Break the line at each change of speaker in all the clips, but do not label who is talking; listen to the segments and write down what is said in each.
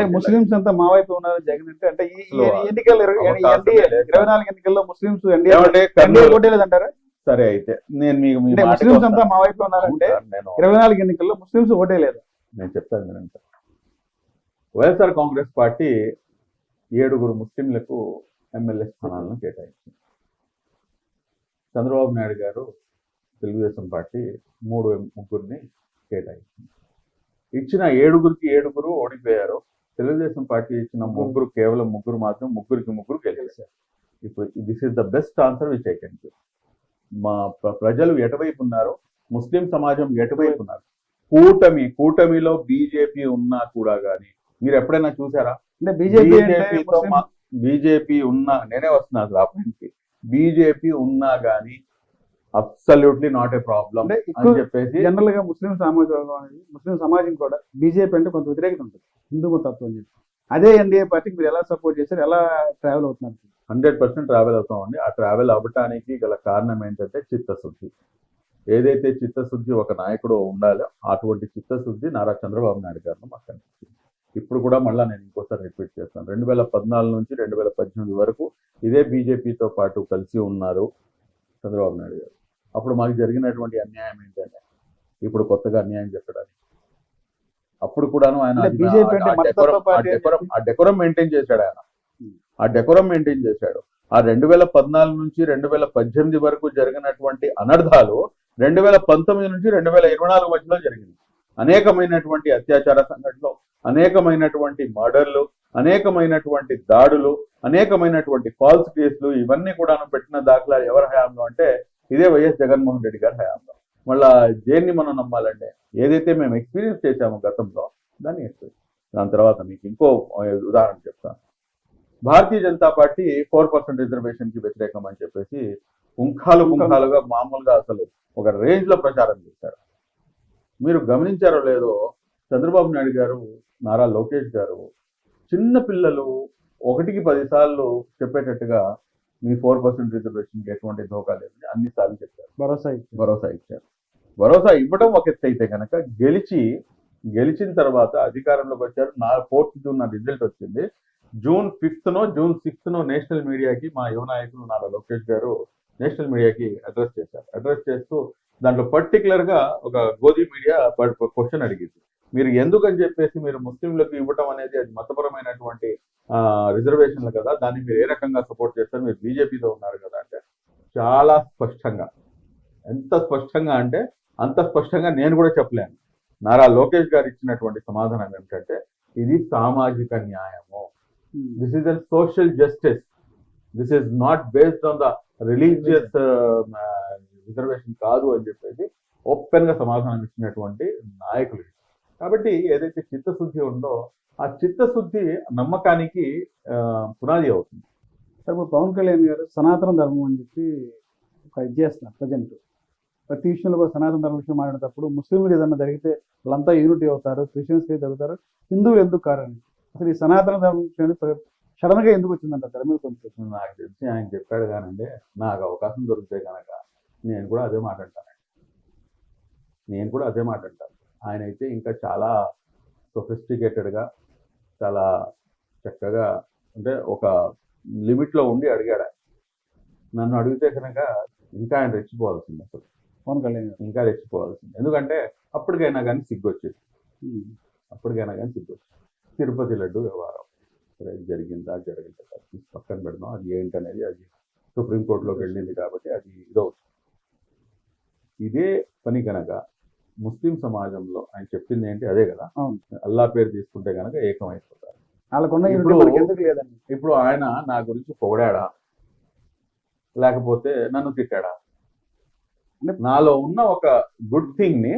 అంటే ముస్లింస్ అంతా మా వైపు ఉన్నారు జగన్ అంటే అంటే ఈ ఎన్నికలు ఇరవై- నాలుగు ఎన్నికల్లో ముస్లింస్ ఎన్డీఏ ఓటేలేదంటారా
సరే అయితే నేను మీకు
ముస్లింస్ అంతా. మా వైపు ఉన్నారంటే ఇరవై నాలుగు ఎన్నికల్లో ముస్లింస్ ఓటేలేదు
నేను చెప్తాను వినండి వైఎస్ఆర్ కాంగ్రెస్ పార్టీ ఏడుగురు ముస్లింలకు ఎమ్మెల్యే స్థానాలను కేటాయించింది. చంద్రబాబు నాయుడు గారు తెలుగుదేశం పార్టీ మూడు ముగ్గురిని కేటాయించింది. ఇచ్చిన ఏడుగురికి ఏడుగురు ఓడిపోయారు. తెలుగుదేశం పార్టీ ఇచ్చిన ముగ్గురు కేవలం ముగ్గురు మాత్రం ముగ్గురికి ముగ్గురు గెలిచారు. ఇప్పుడు this is the best answer which I can మా ప్ర- ప్రజలు ఎటువైపు ఉన్నారు? ముస్లిం సమాజం ఎటువైపు ఉన్నారు? కూటమి కూటమిలో బీజేపీ ఉన్నా కూడా గానీ మీరు ఎప్పుడైనా చూసారా?
అంటే బీజేపీ
బీజేపీ ఉన్నా నేనే వస్తున్నా అసలు ఆ పాయింట్కి బీజేపీ ఉన్నా గానీ అబ్సల్యూట్లీ నాట్ ఏ ప్రాబ్లం అని చెప్పేసి
జనరల్గా ముస్లిం అనేది ముస్లిం సమాజం కూడా బీజేపీ అంటే కొంత వ్యతిరేకత ఉంటుంది. హిందూ తత్వం అని చెప్పి. అదే ఎన్డీఏ పార్టీకి మీరు ఎలా సపోర్ట్ చేశారు? ఎలా ట్రావెల్ అవుతున్నారు?
హండ్రెడ్ పర్సెంట్ ట్రావెల్ అవుతామండి. ఆ ట్రావెల్ అవ్వటానికి గల కారణం ఏంటంటే చిత్తశుద్ధి. ఏదైతే చిత్తశుద్ధి ఒక నాయకుడు ఉండాలో అటువంటి చిత్తశుద్ధి నారా చంద్రబాబు నాయుడు గారిని మాకు కనిపిస్తుంది. ఇప్పుడు కూడా మళ్ళీ నేను ఇంకోసారి రిపీట్ చేస్తాను. రెండు వేల పద్నాలుగు నుంచి రెండు వేల పద్దెనిమిది వరకు ఇదే బీజేపీతో పాటు కలిసి ఉన్నారు చంద్రబాబు నాయుడు గారు. అప్పుడు మాకు జరిగినటువంటి అన్యాయం ఏంటంటే ఇప్పుడు కొత్తగా అన్యాయం చెప్పడానికి అప్పుడు కూడాను ఆయన ఆ డెకోరం- మెయింటైన్ చేశాడు ఆయన. ఆ డెకోరం మెయింటైన్ చేశాడు. ఆ రెండు వేల పద్నాలుగు నుంచి రెండు వేల పద్దెనిమిది వరకు జరిగినటువంటి అనర్థాలు రెండు వేల పంతొమ్మిది నుంచి రెండు వేల ఇరవై నాలుగు మధ్యలో జరిగింది అనేకమైనటువంటి అత్యాచార సంఘటనలు అనేకమైనటువంటి మర్డర్లు అనేకమైనటువంటి దాడులు అనేకమైనటువంటి ఫాల్స్ కేసులు ఇవన్నీ కూడా పెట్టిన దాఖలా ఎవరి హయాంలో అంటే ఇదే వైఎస్ జగన్మోహన్ రెడ్డి గారి హయాంలో. మళ్ళా దేన్ని మనం నమ్మాలంటే ఏదైతే మేము ఎక్స్పీరియన్స్ చేశామో గతంలో దాన్ని ఎక్స్పీరియన్స్ దాని తర్వాత మీకు ఇంకో ఉదాహరణ చెప్తాను. Bharatiya Janata party four percent రిజర్వేషన్కి వ్యతిరేకం అని చెప్పేసి పుంఖాలు పుంఖాలుగా మామూలుగా అసలు ఒక రేంజ్లో ప్రచారం చేశారు. మీరు గమనించారో లేదో చంద్రబాబు నాయుడు గారు నారా లోకేష్ గారు చిన్న పిల్లలు ఒకటికి పది సార్లు చెప్పేటట్టుగా మీ ఫోర్ పర్సెంట్ రిజర్వేషన్ ఎటువంటి ధోకా లేదు. అన్ని సార్లు చెప్పారు.
భరోసా ఇచ్చారు.
భరోసా ఇచ్చారు. భరోసా ఇవ్వడం ఒక ఎత్తు అయితే కనుక గెలిచి గెలిచిన తర్వాత అధికారంలోకి వచ్చారు. నా ఫోర్త్ జూన్ నా రిజల్ట్ వచ్చింది. June fifth no June sixth no national మీడియాకి మా యువ నాయకులు నారా లోకేష్ గారు నేషనల్ మీడియాకి అడ్రస్ చేశారు. అడ్రస్ చేస్తూ దాంట్లో పర్టికులర్గా ఒక గోధి మీడియా క్వశ్చన్ అడిగింది. మీరు ఎందుకని చెప్పేసి మీరు ముస్లింలకు ఇవ్వటం అనేది అది మతపరమైనటువంటి రిజర్వేషన్లు కదా దాన్ని మీరు ఏ రకంగా సపోర్ట్ చేస్తారు మీరు బీజేపీతో ఉన్నారు కదా అంటే చాలా స్పష్టంగా. ఎంత స్పష్టంగా అంటే అంత స్పష్టంగా నేను కూడా చెప్పలేను. నారా లోకేష్ గారు ఇచ్చినటువంటి సమాధానం ఏమిటంటే ఇది సామాజిక న్యాయము. This is an social justice this is not based on the religious reservation కాదు అని చెప్పేసి ఓపెన్గా సమాధానం ఇచ్చినటువంటి నాయకులు కాబట్టి ఏదైతే చిత్తశుద్ధి ఉందో ఆ చిత్తశుద్ధి నమ్మకానికి పునాది అవుతుంది.
సార్ ఇప్పుడు పవన్ కళ్యాణ్ గారు సనాతన ధర్మం అని చెప్పి ఒక ఇది చేస్తున్నారు ప్రజెంట్. ప్రతి విషయంలో కూడా సనాతన ధర్మం విషయం మాట్లాడేటప్పుడు ముస్లింలు ఏదన్నా జరిగితే వాళ్ళంతా యూనిటీ అవుతారు క్రిస్టియన్స్ అవుతారు హిందువులు ఎందుకు కారని. అసలు ఈ సనాతన ధర్మం విషయాన్ని సడన్గా ఎందుకు వచ్చిందంట తెర మీద కొంచెం
నాకు తెలిసి ఆయన చెప్పాడు కానండి నాకు అవకాశం దొరికితే కనుక నేను కూడా అదే మాట్లాడతాను నేను కూడా అదే మాట్లాడతాను ఆయన అయితే ఇంకా చాలా సొఫిస్టికేటెడ్గా చాలా చక్కగా అంటే ఒక లిమిట్లో ఉండి అడిగాడు. నన్ను అడిగితే కనుక ఇంకా ఆయన రెచ్చిపోవాల్సింది అసలు.
పవన్ కళ్యాణ్ గారు.
ఇంకా రెచ్చిపోవాల్సింది. ఎందుకంటే అప్పటికైనా కానీ సిగ్గు వచ్చేది
ఉమ్.
అప్పటికైనా కానీ సిగ్గు వచ్చింది తిరుపతి లడ్డు వ్యవహారం. సరే జరిగిందా జరగలేదా? తీసి పక్కన పెడదాం. అది ఏంటనేది అది సుప్రీంకోర్టులోకి వెళ్ళింది కాబట్టి అది ఇదవుతుంది. ఇదే పని కనుక ముస్లిం సమాజంలో ఆయన చెప్పింది ఏంటి? అదే కదా. అల్లా పేరు తీసుకుంటే కనుక ఏకమైపోతారు. ఇప్పుడు- ఆయన నా గురించి పొగిడాడా? లేకపోతే నన్ను తిట్టాడా? నాలో ఉన్న ఒక గుడ్
థింగ్ని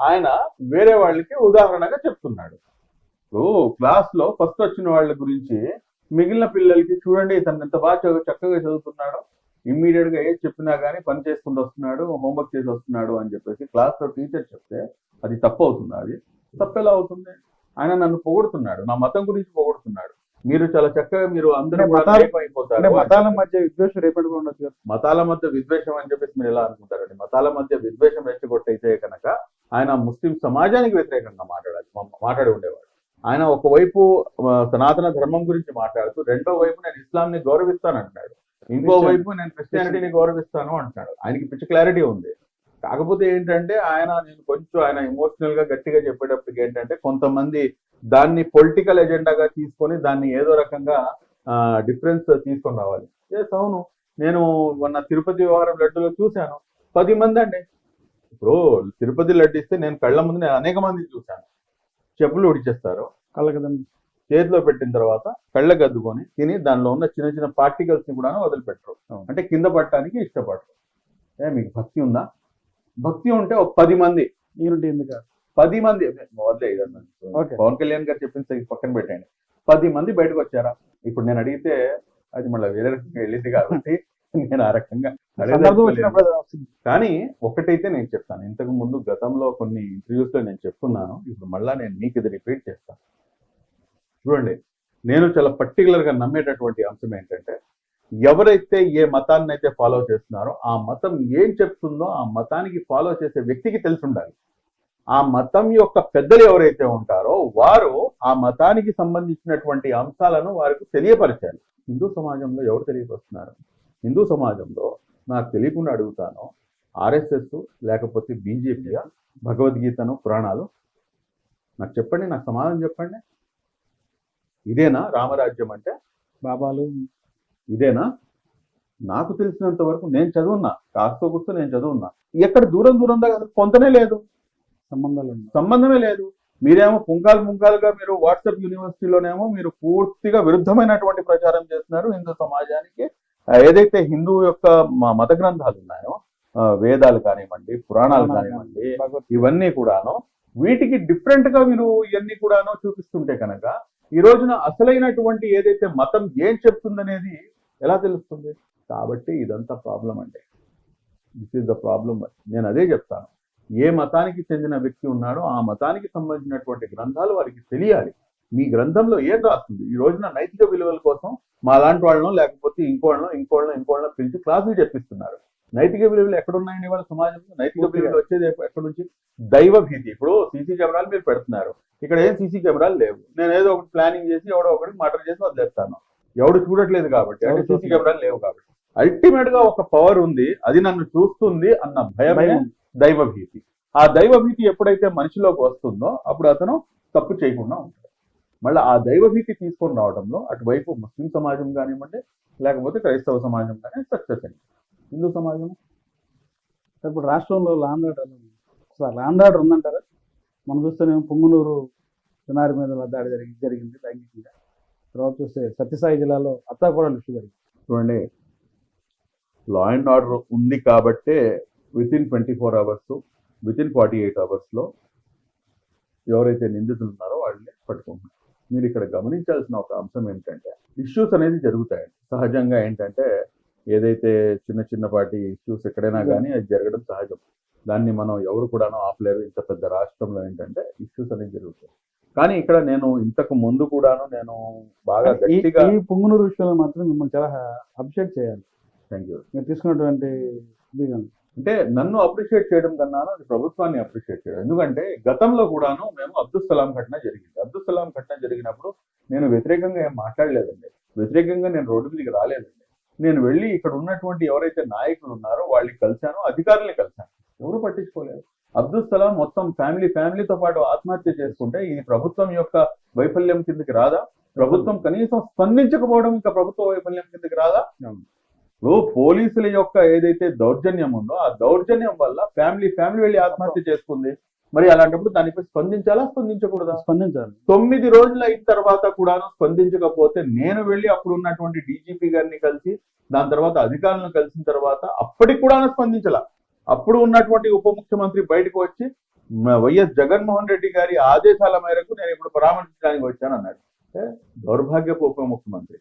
ఆయన వేరే వాళ్ళకి ఉదాహరణగా చెప్తున్నాడు. ఇప్పుడు క్లాస్లో ఫస్ట్ వచ్చిన వాళ్ళ గురించి మిగిలిన పిల్లలకి చూడండి ఇతను ఎంత బాగా చక్కగా చదువుతున్నాడు. ఇమ్మీడియట్గా ఏది చెప్పినా గానీ పని చేసుకుంటూ వస్తున్నాడు హోంవర్క్ చేసి వస్తున్నాడు అని చెప్పేసి క్లాస్లో టీచర్ చెప్తే అది తప్పు అవుతుందా అది. తప్పు ఎలా అవుతుంది? ఆయన నన్ను పొగుడుతున్నాడు నా మతం గురించి పొగుడుతున్నాడు. మీరు చాలా చక్కగా మీరు అందరూ కూడా
మతాలు-. మధ్య విద్వేషం రేపటి కూడా ఉండొచ్చు కదా.
మతాల మధ్య విద్వేషం అని చెప్పేసి మీరు ఎలా అనుకుంటారండి? మతాల మధ్య విద్వేషం రెచ్చగొట్టయితే కనుక ఆయన ముస్లిం సమాజానికి వ్యతిరేకంగా మాట్లాడాలి మాట్లాడి ఉండేవాడు. ఆయన ఒకవైపు సనాతన ధర్మం గురించి మాట్లాడుతూ రెండో వైపు నేను ఇస్లాంని గౌరవిస్తాను ఇంకో. వైపు నేను క్రిస్టియానిటీని గౌరవిస్తాను అంటున్నాడు ఆయనకి పిచ్చి క్లారిటీ ఉంది. కాకపోతే ఏంటంటే ఆయన నేను కొంచెం ఆయన ఎమోషనల్గా గట్టిగా చెప్పేటప్పటికి ఏంటంటే కొంతమంది దాన్ని పొలిటికల్ ఎజెండాగా తీసుకొని దాన్ని ఏదో రకంగా డిఫరెన్స్ తీసుకొని రావాలి. ఎస్ అవును. నేను మొన్న తిరుపతి వ్యవహారం లడ్డులో చూశాను. పది మంది అండి. ఇప్పుడు తిరుపతి లడ్డు ఇస్తే నేను కళ్ళ ముందు నేను అనేక మంది చూశాను. చెప్పులు ఉడిచేస్తారు.
కళ్ళకి
చేతిలో పెట్టిన తర్వాత కళ్ళకి అద్దుకొని తిని దానిలో ఉన్న చిన్న చిన్న పార్టికల్స్ని కూడా వదిలిపెట్టరు. అంటే కింద పట్టడానికి ఇష్టపడరు. ఏ మీకు భక్తి ఉందా? భక్తి ఉంటే ఒక పది మంది.
యూనిటీ ఎందుకు?
పది మంది. వదిలే. పవన్ కళ్యాణ్ గారు చెప్పిన పక్కన పెట్టండి. పది మంది బయటకు వచ్చారా? ఇప్పుడు నేను అడిగితే అది మళ్ళీ వేరే రకంగా వెళ్ళింది కాబట్టి నేను ఆ రకంగా. కానీ ఒకటైతే నేను చెప్తాను. ఇంతకు ముందు గతంలో కొన్ని ఇంటర్వ్యూస్లో నేను చెప్పుకున్నాను ఇప్పుడు మళ్ళా నేను మీకు ఇది రిపీట్ చేస్తాను. చూడండి నేను చాలా పర్టికులర్గా నమ్మేటటువంటి అంశం ఏంటంటే ఎవరైతే ఏ మతాన్ని అయితే ఫాలో చేస్తున్నారో ఆ మతం ఏం చెప్తుందో ఆ మతానికి ఫాలో చేసే వ్యక్తికి తెలిసి ఉండాలి. ఆ మతం యొక్క పెద్దలు ఎవరైతే ఉంటారో వారు ఆ మతానికి సంబంధించినటువంటి అంశాలను వారికి తెలియపరచాలి హిందూ సమాజంలో ఎవరు తెలియపరుస్తున్నారు? హిందూ సమాజంలో నాకు తెలియకుండా అడుగుతాను ఆర్ఎస్ఎస్ లేకపోతే బీజేపీయా భగవద్గీతను పురాణాలు? నాకు చెప్పండి నాకు సమాధానం చెప్పండి. ఇదేనా రామరాజ్యం అంటే?
బాబాలు.
ఇదేనా? నాకు తెలిసినంత వరకు నేను చదువున్నా. కాస్త కూస్తో నేను చదువున్నా. ఎక్కడ దూరం దూరం దాకా అసలు పొంతనే లేదు.
సంబంధాలు
సంబంధమే లేదు. మీరేమో పుంకాలు పుంకాలుగా మీరు వాట్సాప్ యూనివర్సిటీలోనేమో మీరు పూర్తిగా విరుద్ధమైనటువంటి ప్రచారం చేస్తున్నారు హిందూ సమాజానికి. ఏదైతే హిందూ యొక్క మ- మత గ్రంథాలు ఉన్నాయో వేదాలు కానివ్వండి పురాణాలు కానివ్వండి ఇవన్నీ కూడాను వీటికి డిఫరెంట్గా మీరు ఇవన్నీ కూడాను చూపిస్తుంటే కనుక ఈ రోజున అసలైనటువంటి ఏదైతే మతం ఏం చెప్తుందనేది ఎలా తెలుస్తుంది? కాబట్టి ఇదంతా ప్రాబ్లం అండి. దిస్ ఈజ్ ద ప్రాబ్లం నేను అదే చెప్తాను. ఏ మతానికి చెందిన వ్యక్తి ఉన్నాడో ఆ మతానికి సంబంధించినటువంటి గ్రంథాలు వారికి తెలియాలి. మీ గ్రంథంలో ఏం రాస్తుంది? ఈ రోజున నైతిక విలువల కోసం మా లాంటి వాళ్ళను లేకపోతే ఇంకోళ్ళను ఇంకోళ్ళను ఇంకోళ్ళను పిలిచి క్లాసులు చెప్పిస్తున్నారు. నైతిక విలువలు ఎక్కడున్నాయండి వాళ్ళ సమాజంలో? నైతిక. విలువలు వచ్చేది ఎక్కడి నుంచి? దైవ భీతి. ఇప్పుడు సీసీ కెమెరాలు మీరు పెడుతున్నారు. ఇక్కడ ఏం సీసీ కెమెరాలు లేవు. నేను ఏదో ఒకటి ప్లానింగ్ చేసి ఎవడో ఒకటి మర్డర్ చేసి వదిలేస్తాను. ఎవడు చూడట్లేదు కాబట్టి. అంటే సీసీ. కెమెరాలు లేవు కాబట్టి. అల్టిమేట్గా ఒక పవర్ ఉంది. అది నన్ను చూస్తుంది అన్న భయమే
భయం.
దైవ భీతి. ఆ దైవ భీతి ఎప్పుడైతే మనిషిలోకి వస్తుందో అప్పుడు అతను తప్పు చేయకుండా ఉంటాడు. మళ్ళీ ఆ దైవ భీతి తీసుకొని రావడంలో అటువైపు ముస్లిం సమాజం కానివ్వండి లేకపోతే క్రైస్తవ సమాజం కానీ సక్సెస్ అయింది. హిందూ సమాజం.
ఇప్పుడు రాష్ట్రంలో లాండ్ ఆర్డర్ అసలు లాండ్ ఆర్డర్ ఉందంటారా? మనం చూస్తేనేమో పొంగునూరు చిన్నారి మీద దాడి జరిగి జరిగింది లైంగికంగా. తర్వాత చూస్తే సత్యసాయి జిల్లాలో అత్తాకోడలు లిఫ్ట్ జరిగింది.
చూడండి. లా అండ్ ఆర్డర్ ఉంది కాబట్టే with in twenty four hours with in forty eight అవర్స్లో ఎవరైతే నిందితులు ఉన్నారో వాళ్ళని పట్టుకుంటున్నారు. మీరు ఇక్కడ గమనించాల్సిన ఒక అంశం ఏంటంటే ఇష్యూస్ అనేది జరుగుతాయండి. సహజంగా ఏంటంటే ఏదైతే చిన్న చిన్నపాటి ఇష్యూస్ ఎక్కడైనా కానీ అది జరగడం సహజం. దాన్ని మనం ఎవరు కూడాను ఆపలేరు ఇంత పెద్ద రాష్ట్రంలో ఏంటంటే ఇష్యూస్ అనేది జరుగుతాయి. కానీ ఇక్కడ నేను ఇంతకు ముందు కూడాను నేను బాగా గట్టిగా
ఈ పొంగునూరు విషయంలో మాత్రం మిమ్మల్ని చాలా అప్రిషియేట్ చేయాలి.
థ్యాంక్ యూ
మీరు తీసుకున్నటువంటి
అంటే నన్ను అప్రిషియేట్ చేయడం కన్నా అది ప్రభుత్వాన్ని అప్రిషియేట్ చేయడం. ఎందుకంటే గతంలో కూడాను మేము అబ్దుల్ సలాం ఘటన జరిగింది. అబ్దుల్ సలాం ఘటన జరిగినప్పుడు నేను వ్యతిరేకంగా ఏం మాట్లాడలేదండి. వ్యతిరేకంగా నేను రోడ్డు మీదకి రాలేదండి. నేను వెళ్ళి ఇక్కడ ఉన్నటువంటి ఎవరైతే నాయకులు ఉన్నారో వాళ్ళని కలిశాను అధికారుల్ని కలిశాను. ఎవరు పట్టించుకోలేదు. అబ్దుల్ సలాం మొత్తం ఫ్యామిలీ ఫ్యామిలీతో పాటు ఆత్మహత్య చేసుకుంటే ఇది ప్రభుత్వం యొక్క వైఫల్యం కిందకి రాదా? ప్రభుత్వం కనీసం స్పందించకపోవడం ఇంకా ప్రభుత్వ వైఫల్యం కిందకి రాదా? ఇప్పుడు పోలీసుల యొక్క ఏదైతే దౌర్జన్యం ఉందో ఆ దౌర్జన్యం వల్ల ఫ్యామిలీ ఫ్యామిలీ వెళ్ళి ఆత్మహత్య చేసుకుంది. మరి అలాంటప్పుడు దానిపై స్పందించాలా స్పందించకూడదా?
స్పందించాలి.
తొమ్మిది రోజులు అయిన తర్వాత కూడాను స్పందించకపోతే నేను వెళ్ళి అప్పుడు ఉన్నటువంటి డీజీపీ గారిని కలిసి దాని తర్వాత అధికారులను కలిసిన తర్వాత అప్పటికి కూడా స్పందించాల. అప్పుడు ఉన్నటువంటి ఉప ముఖ్యమంత్రి బయటకు వచ్చి వైఎస్ జగన్మోహన్ రెడ్డి గారి ఆదేశాల మేరకు నేను ఇప్పుడు పరామర్శించడానికి వచ్చాను అన్నాడు. దౌర్భాగ్యపు ఉప ముఖ్యమంత్రి.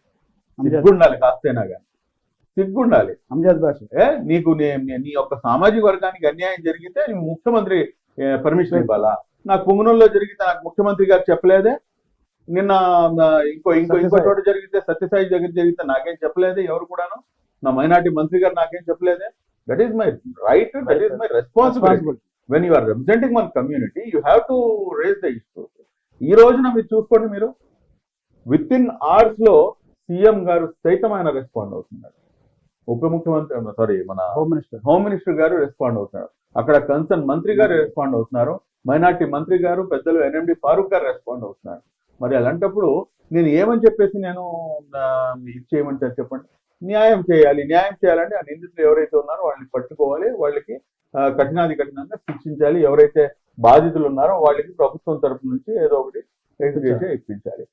సిగ్గుండాలి కాస్తైనా కానీ సిగ్గుండాలి.
అంజాద్ భాష.
ఏ? నీకు నీ- యొక్క సామాజిక వర్గానికి అన్యాయం జరిగితే నీ ముఖ్యమంత్రి పర్మిషన్ ఇవ్వాలా? నాకు పుంగనూరులో జరిగితే నాకు ముఖ్యమంత్రి గారు చెప్పలేదే. నిన్న ఇంకో ఇంకో ఇంకో. చోట జరిగితే సత్యసాయి దగ్గర జరిగితే నాకేం చెప్పలేదే ఎవరు కూడాను. నా మైనార్టీ మంత్రి గారు నాకేం చెప్పలేదే. That is my right that is my responsibility when you are representing one community, you have to raise the issue. ఈ రోజున మీరు చూసుకోండి మీరు. విత్ ఇన్ అవర్స్లో సీఎం గారు సైతం ఆయన రెస్పాండ్ అవుతున్నారు. ఉప ముఖ్యమంత్రి సారీ మన
హోమ్ మినిస్టర్
హోమ్ మినిస్టర్ గారు రెస్పాండ్ అవుతున్నారు. అక్కడ కన్సర్న్ మంత్రి గారు రెస్పాండ్ అవుతున్నారు. మైనార్టీ మంత్రి గారు పెద్దలు ఎన్ఎండి ఫారూక్ గారు రెస్పాండ్ అవుతున్నారు. మరి అలాంటప్పుడు నేను ఏమని చెప్పేసి నేను ఆ, ఇది చేయమంటారు చెప్పండి. న్యాయం చేయాలి న్యాయం చేయాలంటే ఆ నిందితులు ఎవరైతే ఉన్నారో వాళ్ళని పట్టుకోవాలి వాళ్ళకి కఠినాది కఠినంగా శిక్షించాలి. ఎవరైతే బాధితులు ఉన్నారో వాళ్ళకి ప్రభుత్వం తరపు నుంచి ఏదో ఒకటి ఎగ్జిక్యూషన్ ఇప్పించాలి.